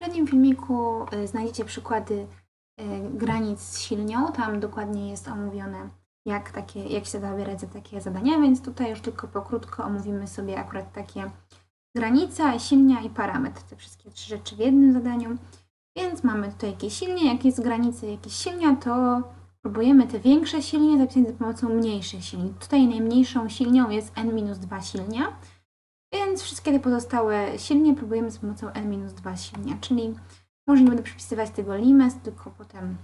poprzednim filmiku y, znajdziecie przykłady y, granic z silnią. Tam dokładnie jest omówione, jak, takie, jak się zabierać za takie zadania, więc tutaj już tylko pokrótko omówimy sobie akurat takie granica, silnia i parametr. Te wszystkie trzy rzeczy w jednym zadaniu. Więc mamy tutaj jakieś silnie, jak jest granica jakieś silnia, to próbujemy te większe silnie zapisać za pomocą mniejszych silni. Tutaj najmniejszą silnią jest n-2 silnia, więc wszystkie te pozostałe silnie próbujemy za pomocą n-2 silnia, czyli może nie będę przypisywać tego limes, tylko potem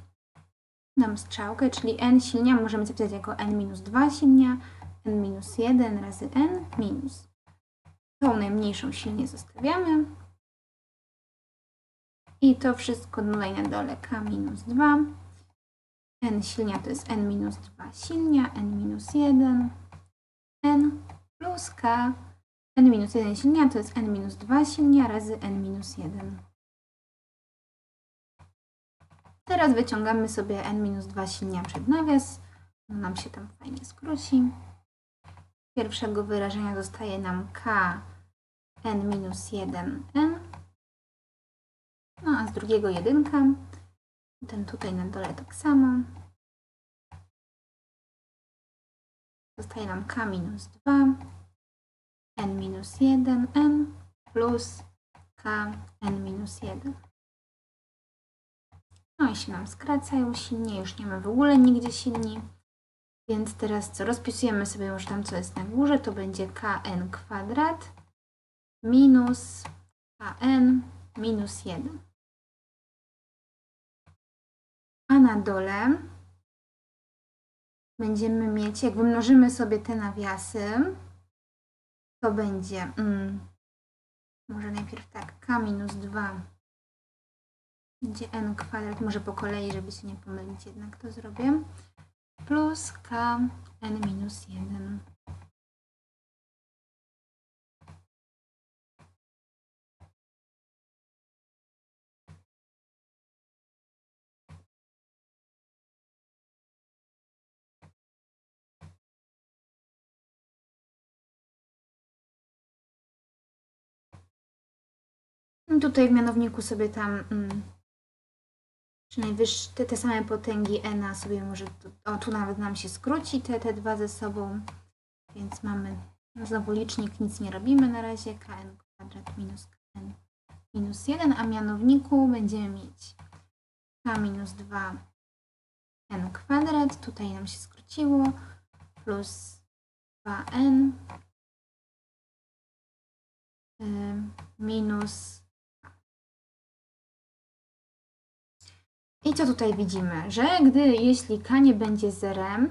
dam strzałkę, czyli n silnia możemy zapisać jako n-2 silnia, n-1 razy n minus. Tą najmniejszą silnię zostawiamy. I to wszystko tutaj na dole k minus 2. n silnia to jest n minus 2 silnia, n minus 1, n plus k, n minus 1 silnia to jest n minus 2 silnia razy n minus 1. Teraz wyciągamy sobie n minus 2 silnia przed nawias. No nam się tam fajnie skróci. Pierwszego wyrażenia zostaje nam k n minus 1 n no a z drugiego jedynka. Ten tutaj na dole tak samo. Zostaje nam k minus 2, n minus 1, n plus k n minus 1. No i się nam skracają silnie, już nie ma w ogóle nigdzie silni. Więc teraz co? Rozpisujemy sobie już tam, co jest na górze. To będzie kn kwadrat minus kn minus 1. A na dole będziemy mieć, jak wymnożymy sobie te nawiasy, to będzie, mm, może najpierw tak, k minus 2 będzie n kwadrat, może po kolei, żeby się nie pomylić, jednak to zrobię, plus k n minus 1. No tutaj w mianowniku sobie tam mm, czy najwyższe, te, te same potęgi n sobie może, tu, o tu nawet nam się skróci te, te dwa ze sobą, więc mamy no znowu licznik, nic nie robimy na razie, kn kwadrat minus kn minus 1, a mianowniku będziemy mieć k minus 2 n kwadrat, tutaj nam się skróciło, plus 2n y, minus I co tutaj widzimy? Że gdy, jeśli k nie będzie zerem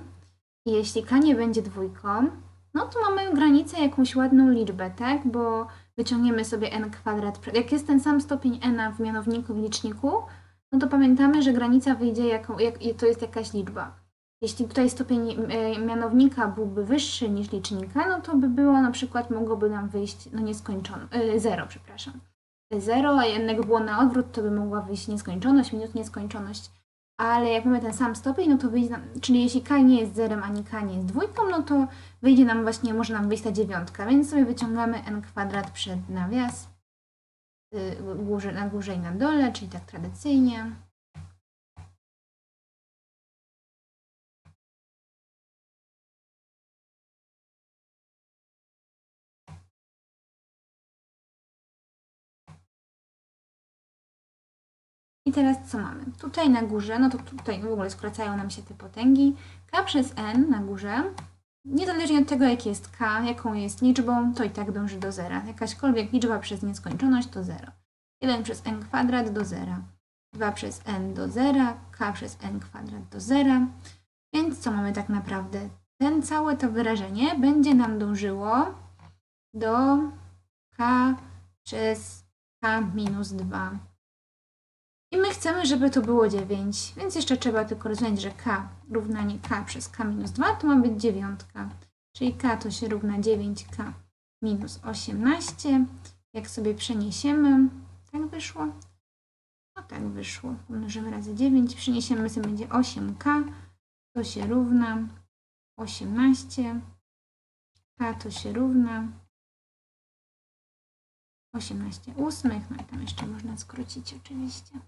jeśli k nie będzie dwójką, no to mamy granicę jakąś ładną liczbę, tak? Bo wyciągniemy sobie n kwadrat. Jak jest ten sam stopień n w mianowniku, w liczniku, no to pamiętamy, że granica wyjdzie, jaką, jak, to jest jakaś liczba. Jeśli tutaj stopień e, mianownika byłby wyższy niż licznika, no to by było na przykład, mogłoby nam wyjść, no nieskończone, e, zero, przepraszam. 0, a jednak było na odwrót, to by mogła wyjść nieskończoność, minus nieskończoność. Ale jak mamy ten sam stopień, no to wyjdzie nam, czyli jeśli k nie jest zerem, ani k nie jest dwójką, no to wyjdzie nam właśnie, może nam wyjść ta dziewiątka, więc sobie wyciągamy n kwadrat przed nawias yy, na górze i na dole, czyli tak tradycyjnie. I teraz co mamy? Tutaj na górze, no to tutaj w ogóle skracają nam się te potęgi. k przez n na górze, niezależnie od tego, jaki jest k, jaką jest liczbą, to i tak dąży do zera. Jakaśkolwiek liczba przez nieskończoność to 0. 1 przez n kwadrat do zera. 2 przez n do zera, k przez n kwadrat do zera. Więc co mamy tak naprawdę? Ten całe to wyrażenie będzie nam dążyło do k przez k minus 2 i my chcemy, żeby to było 9, więc jeszcze trzeba tylko rozumieć, że k równanie k przez k minus 2 to ma być dziewiątka. Czyli k to się równa 9k minus 18. Jak sobie przeniesiemy, tak wyszło? No tak wyszło. Pomnożymy razy 9, przeniesiemy sobie będzie 8k, to się równa 18. k to się równa 18 ósmych, no i tam jeszcze można skrócić oczywiście.